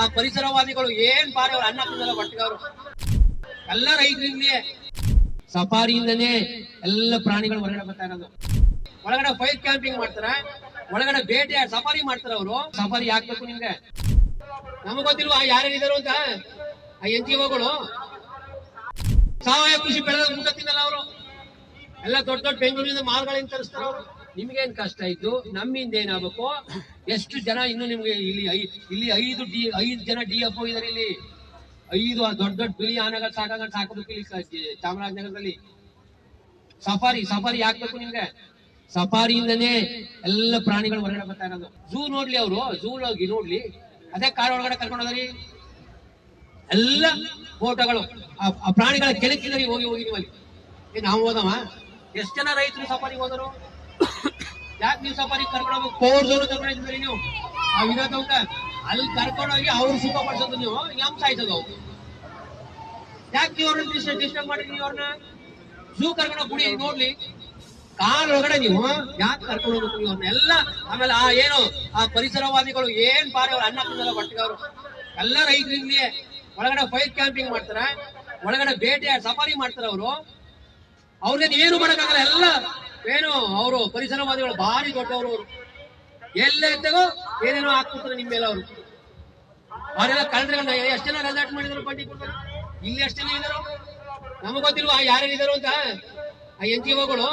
ಆ ಪರಿಸರವಾದಿಗಳು ಏನ್ ಬಾರಿ ಅವ್ರು ಅನ್ನ ತಿನ್ನಲ್ಲ ಹೊಟ್ಟೆಗೆ ಅವರು? ಎಲ್ಲ ರೈತರಿಂದಲೇ, ಸಫಾರಿಯಿಂದನೇ ಎಲ್ಲ ಪ್ರಾಣಿಗಳು ಹೊರಗಡೆ ಬರ್ತಾ ಇರೋದು. ಒಳಗಡೆ ಫೈರ್ ಕ್ಯಾಂಪಿಂಗ್ ಮಾಡ್ತಾರೆ, ಒಳಗಡೆ ಬೇಟೆ, ಸಫಾರಿ ಮಾಡ್ತಾರ ಅವರು. ಸಫಾರಿ ಹಾಕ್ಬೇಕು ನಿಮ್ಗೆ. ನಮಗ್ ಗೊತ್ತಿಲ್ವಾ ಯಾರ್ಯಾರಿದಾರು ಅಂತ? ಆ ಎನ್ ಜಿ ಒಗಳು. ಸಾವಯವ ಕೃಷಿ ಬೆಳೆದ ತಿನ್ನಲ್ಲ ಅವರು. ಎಲ್ಲ ದೊಡ್ಡ ದೊಡ್ಡ ಬೆಂಗಳೂರಿನಿಂದ ಮಾಲ್ಗಳಿಂದ ತರಿಸ್ತಾರ ಅವರು. ನಿಮ್ಗೇನ್ ಕಷ್ಟ ಇತ್ತು ನಮ್ಮಿಂದ ಏನಾಗಬೇಕು? ಎಷ್ಟು ಜನ ಇನ್ನು ನಿಮ್ಗೆ ಇಲ್ಲಿ ಇಲ್ಲಿ ಐದು ಡಿ ಐದು ಜನ ಡಿ ಎಫ್ ಇದಾರೆ ಇಲ್ಲಿ. ಐದು ದೊಡ್ಡ ದೊಡ್ಡ ಬಿಳಿ ಆನೆಗಳ ಸಾಕಂಗ ಸಾಕಬೇಕು ಇಲ್ಲಿ ಚಾಮರಾಜನಗರದಲ್ಲಿ. ಸಫಾರಿ ಸಫಾರಿ ಹಾಕ್ಬೇಕು ನಿಮ್ಗೆ. ಸಫಾರಿಯಿಂದನೇ ಎಲ್ಲ ಪ್ರಾಣಿಗಳು ಹೊರಗಡೆ ಬರ್ತಾ ಇರೋದು. ಝೂ ನೋಡ್ಲಿ ಅವರು, ಝೂ ಹೋಗಿ ನೋಡ್ಲಿ. ಅದೇ ಕಾರ್ ಒಳಗಡೆ ಕರ್ಕೊಂಡು ಹೋದ್ರಿ? ಎಲ್ಲ ಫೋಟೋಗಳು. ಆ- ಪ್ರಾಣಿಗಳ ಕೆಳಕಿದರಿ ಹೋಗಿ ಹೋಗಿ ನೀವು ಅಲ್ಲಿ ಏ, ನಾವು ಹೋದವ? ಎಷ್ಟು ಜನ ರೈತರು ಸಫಾರಿಗೆ ಹೋದರು? ಯಾಕೆ ನೀವು ಸಫಾರಿ ಕರ್ಕೊಂಡು ಹೋಗ್ಬೇಕು? ಕೋರ್ಸೋರು ಕರ್ಕೊಂಡಿದ್ದೀರಿ ನೀವು. ಆ ವಿರೋಧ ಅಲ್ಲಿ ಕರ್ಕೊಂಡು ಹೋಗಿ ಅವ್ರು ಸುಖ ಪಡಿಸೋದು ನೀವು. ಎಂ ಸಾಯ್ಸೋದು ಅವ್ರು. ಯಾಕೆ ನೀವು ಅವ್ರನ್ನ ಡಿಸ್ಟರ್ಬ್ ಮಾಡ್ರಿ ನೀವು ಅವ್ರನ್ನ ಝೂ ಕರ್ಕೊಂಡು ಗುಡಿ ನೋಡ್ಲಿ. ಕಾರ್ ಒಳಗಡೆ ನೀವು ಯಾಕೆ ಕರ್ಕೊಂಡು ಹೋಗ್ಬೇಕು ನೀವು ಅವ್ರನ್ನ ಎಲ್ಲ ಆಮೇಲೆ ಆ ಏನು, ಆ ಪರಿಸರವಾದಿಗಳು ಏನ್ ಪಾರೆ ಅವ್ರು ಅನ್ನ ತಿನ್ನಲ್ಲ ಹೊಟ್ಟೆಗೆ ಅವರು ಎಲ್ಲ ರೈತರಿಂದಲೇ ಒಳಗಡೆ ಫೈರ್ ಕ್ಯಾಂಪಿಂಗ್ ಮಾಡ್ತಾರ. ಒಳಗಡೆ ಬೇಟೆ, ಸಫಾರಿ ಮಾಡ್ತಾರ ಅವರು. ಅವ್ರಿಗೆ ಏನು ಮಾಡಕ್ಕಾಗಲ್ಲ, ಎಲ್ಲ ಅವರು ಪರಿಸರವಾದಿಗಳು ಭಾರಿ ದೊಡ್ಡವರು ಅವರು. ಎಲ್ಲ ಇದ್ದಾಗೋ ಏನೇನೋ ಹಾಕ್ಬಿಡ್ತಾರೆ ನಿಮ್ಮ ಮೇಲೆ ಅವರು. ಅವರೆಲ್ಲ ಕಳೆದ್ರಲ್ಲ ಎಷ್ಟು ಜನ ರೆಸಾರ್ಟ್ ಮಾಡಿದ್ರು ಬಂಡಿ ಇಲ್ಲಿ ಎಷ್ಟು ಜನ ಇದಾರೋ? ನಮಗ್ ಗೊತ್ತಿಲ್ವಾ ಯಾರ್ಯಾರು ಇದಾರು ಅಂತ? ಆ ಎನ್ ಜಿ ಒಗಳು.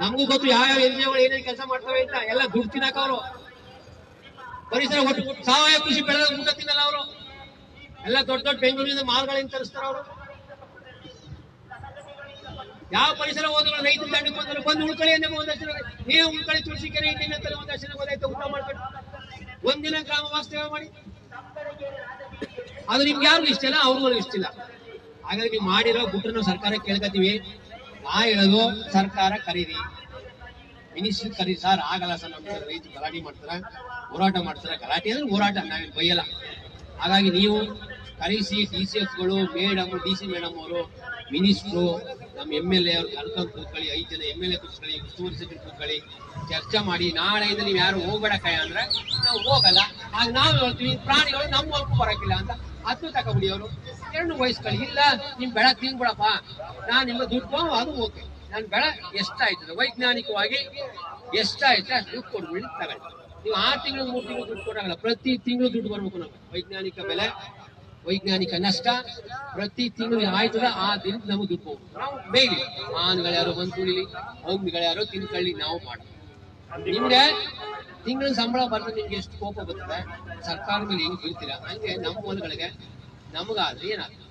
ನಮಗೂ ಗೊತ್ತು ಯಾವ ಎನ್ ಜಿ ಒಗಳು ಏನೇನು ಕೆಲಸ ಮಾಡ್ತವೆ ಅಂತ. ಎಲ್ಲ ದುಡ್ಡು ಅವರು. ಪರಿಸರ ಒಟ್ಟು ಸಾವಯವ ಕೃಷಿ ಬೆಳೆದ ಊಟ ತಿನ್ನಲ್ಲ ಅವರು. ಎಲ್ಲ ದೊಡ್ಡ ದೊಡ್ಡ ಬೆಂಗಳೂರಿನಿಂದ ಮಾಲ್ಗಳಿಂದ ತರಿಸ್ತಾರ ಅವರು. ಯಾವ ಪರಿಸರ ಹೋದ್ರು ರೈತರು ಬಂದ್ರು ಬಂದು ಉಳ್ಕೊಳ್ಳಿ ಅಂದ್ರೆ ಒಂದಷ್ಟು ನೀವು ಉಳ್ಕೊಳ್ಳಿ ತುಳಸಿ ಕೆರೆ ಇದ್ದೀನಿ ತರ ಒಂದಷ್ಟು ಜನ ಗೊತ್ತಾಯ್ತು ಊಟ ಮಾಡ್ಕೊಂಡು. ಒಂದಿನ ಗ್ರಾಮ ವಾಸ್ತವ್ಯ ಮಾಡಿ. ಅದು ನಿಮ್ಗೆ ಯಾರಿಗೂ ಇಷ್ಟ ಇಲ್ಲ, ಅವ್ರಿಗೂ ಇಷ್ಟ ಇಲ್ಲ. ಹಾಗಾದ್ರೆ ನೀವು ಮಾಡಿರೋ ಗುಟ್ಟನ್ನು ಸರ್ಕಾರ ಕೇಳ್ಕೊತೀವಿ ನಾ ಹೇಳೋದು, ಸರ್ಕಾರ ಕರೀರಿ. ಮಿನಿಸ್ಟರ್ ಕರೀರಿ ಸರ್ ಆಗಲ್ಲ ಸರ್ ನಮ್ಮ ರೈತರು ಗಲಾಟೆ ಮಾಡ್ತಾರ, ಹೋರಾಟ ಮಾಡ್ತಾರ. ಗಲಾಟೆ ಅಂದ್ರೆ ಹೋರಾಟ, ನಾವೇನು ಬೈಯಲ್ಲ. ಹಾಗಾಗಿ ನೀವು ಕರೆಸಿ ಡಿ ಸಿ ಎಫ್ಗಳು ಮೇಡಮ್ ಡಿ ಸಿ ಮೇಡಮ್ ಅವರು, ಮಿನಿಸ್ಟ್ರು, ನಮ್ಮ ಎಂ ಎಲ್ ಎ ಅವ್ರು ಕರ್ಕೊಂಡು ಕೂತ್ಕೊಳ್ಳಿ, ಐದು ಜನ ಎಂ ಎಲ್ ಎ ಕೂತ್ಕೊಳ್ಳಿ, ಉಸ್ತುವಾರಿ ಸಚಿವರು ಕೂತ್ಕೊಳ್ಳಿ, ಚರ್ಚೆ ಮಾಡಿ ನಾಳೆಯಿಂದ ನೀವು ಯಾರು ಹೋಗ್ಬೇಡ ಕೈ ಅಂದ್ರೆ ನಾವು ಹೋಗಲ್ಲ. ಆಗ ನಾವು ಹೇಳ್ತೀವಿ ಪ್ರಾಣಿಗಳು ನಮ್ಮ ಹೊಲಕ್ಕೂ ಬರೋಕ್ಕಿಲ್ಲ ಅಂತ ಅದು ತಗೊಬಿಡಿ ಅವರು ಎರಡು ವಹಿಸ್ಕೊಳ್ಳಿ ಇಲ್ಲ ನಿಮ್ ಬೆಳ ತಿನ್ಬಿಡಪ್ಪ, ನಾನು ನಿಮ್ಮ ದುಡ್ಡು ಅದು ಓಕೆ. ನನ್ನ ಬೆಳ ಎಷ್ಟಾಯ್ತದೆ ವೈಜ್ಞಾನಿಕವಾಗಿ ಎಷ್ಟಾಯ್ತು ಅಷ್ಟು ದುಡ್ಡು ಕೊಡ್ಬಿಡಿ ತಗೊಳ್ಳಿ. ನೀವು ಆರು ತಿಂಗಳು ಮೂರು ತಿಂಗಳು ದುಡ್ಡು ಕೊಡೋಲ್ಲ ಪ್ರತಿ ತಿಂಗಳು ದುಡ್ಡು ಬರ್ಬೇಕು ನಮ್ಗೆ, ವೈಜ್ಞಾನಿಕ ಬೆಲೆ. ವೈಜ್ಞಾನಿಕ ನಷ್ಟ ಪ್ರತಿ ತಿಂಗಳು ಆಯ್ತದ ಆ ದಿನ ನಮಗೆ ಹೋಗ್ಬೇಕು. ನಾವು ಬೇಲಿ ಆನ್ಗಳು ಯಾರೋ ಬಂದು ತುಳಿಲಿ ಯಾರು ತಿನ್ಕೊಳ್ಳಿ ನಾವು ಮಾಡ ನಿಮ್ಗೆ ತಿಂಗಳ ಸಂಬಳ ಬರ್ತದೆ, ನಿಮ್ಗೆ ಎಷ್ಟು ಕೋಪ ಬರ್ತದೆ ಸರ್ಕಾರ ಮೇಲೆ ಹೆಂಗ್ ಬೀಳ್ತೀರಾ? ಹಂಗೆ ನಮ್ಮ ಹೊಲಗಳಿಗೆ ನಮಗಾದ್ರೆ ಏನಾಗ್ತದೆ?